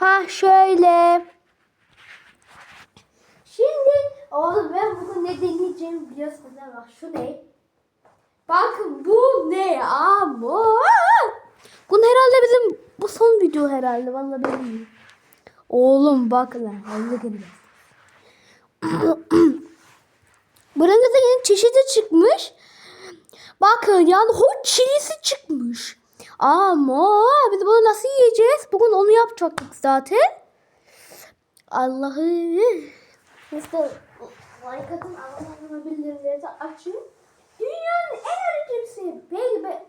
Ha şöyle. Şimdi oğlum ben bugün ne deneyeceğimi biliyorsunuz değil mi? Bak şu ne? Bakın bu ne ama? Bu herhalde bizim bu son video herhalde vallahi bilmiyorum. Oğlum bak lan. Allah geliyor. Buranın çeşidi çıkmış. Bakın yani hot çilisi çıkmış. Ama biz bunu nasıl yiyeceğiz? Bugün onu yapacaktık zaten. Allah'ı. Neyse like atın abone bildirimleri de açın. Dünyanın en acı cipsi. Belki be,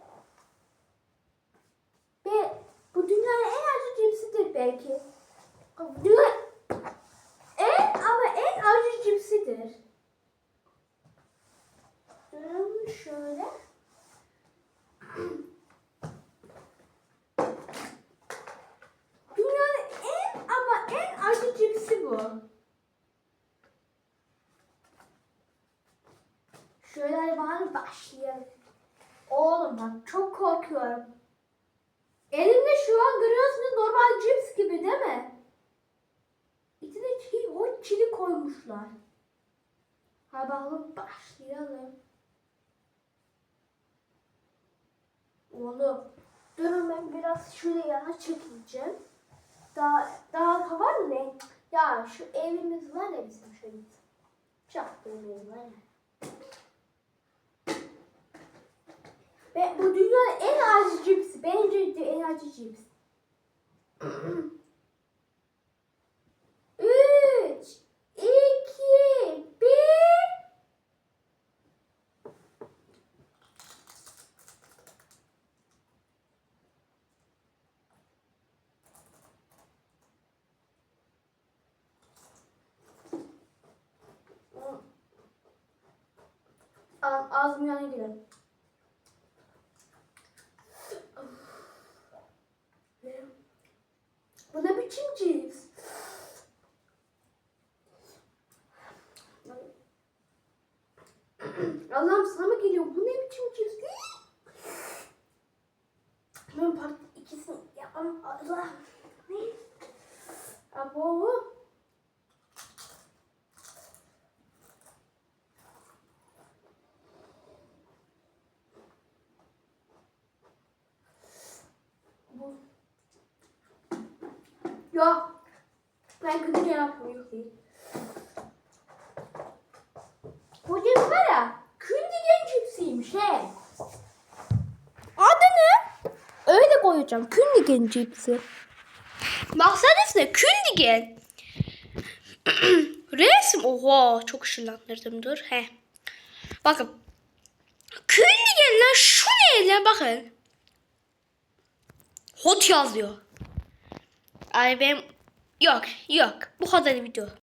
bu dünyanın en acı cipsidir belki. Dünya, en ama en acı cipsidir. Durun şöyle. Dünyanın en ama cipsi bu. Şöyle bari başlayalım. Oğlum bak çok korkuyorum. Elimde şu an görüyorsunuz normal cips gibi değil mi? İçine çiğ, hot çili koymuşlar. Hadi bakalım başlayalım. Oğlum durun ben biraz şöyle yana çekileceğim. Daha, daha var mı ne? Ya şu evimiz var ya bizim şöyle. Çaktığım ev var ya. Ve bu dünyanın en acı cipsi. Bence en acı cips. Ağzım yana girer. Bu ne biçim cips? Allah'ım sana mı geliyor? Bu ne biçim cips? Ben part ikisini yapamam. Allah. Abo. Bu. Yok. Ben kötü yapmıyorum. Değil. Bu cips var ya. Kündigen cipsiymiş he. Adı ne? Öyle koyacağım. Kündigen cipsi. Baksana size kündigen. Resim. Oha çok ışınlandırdım dur. He. Bakın. Kündigenler şu neyle bakın. Hot yazıyor. Ay ben yok yok bu kadar video.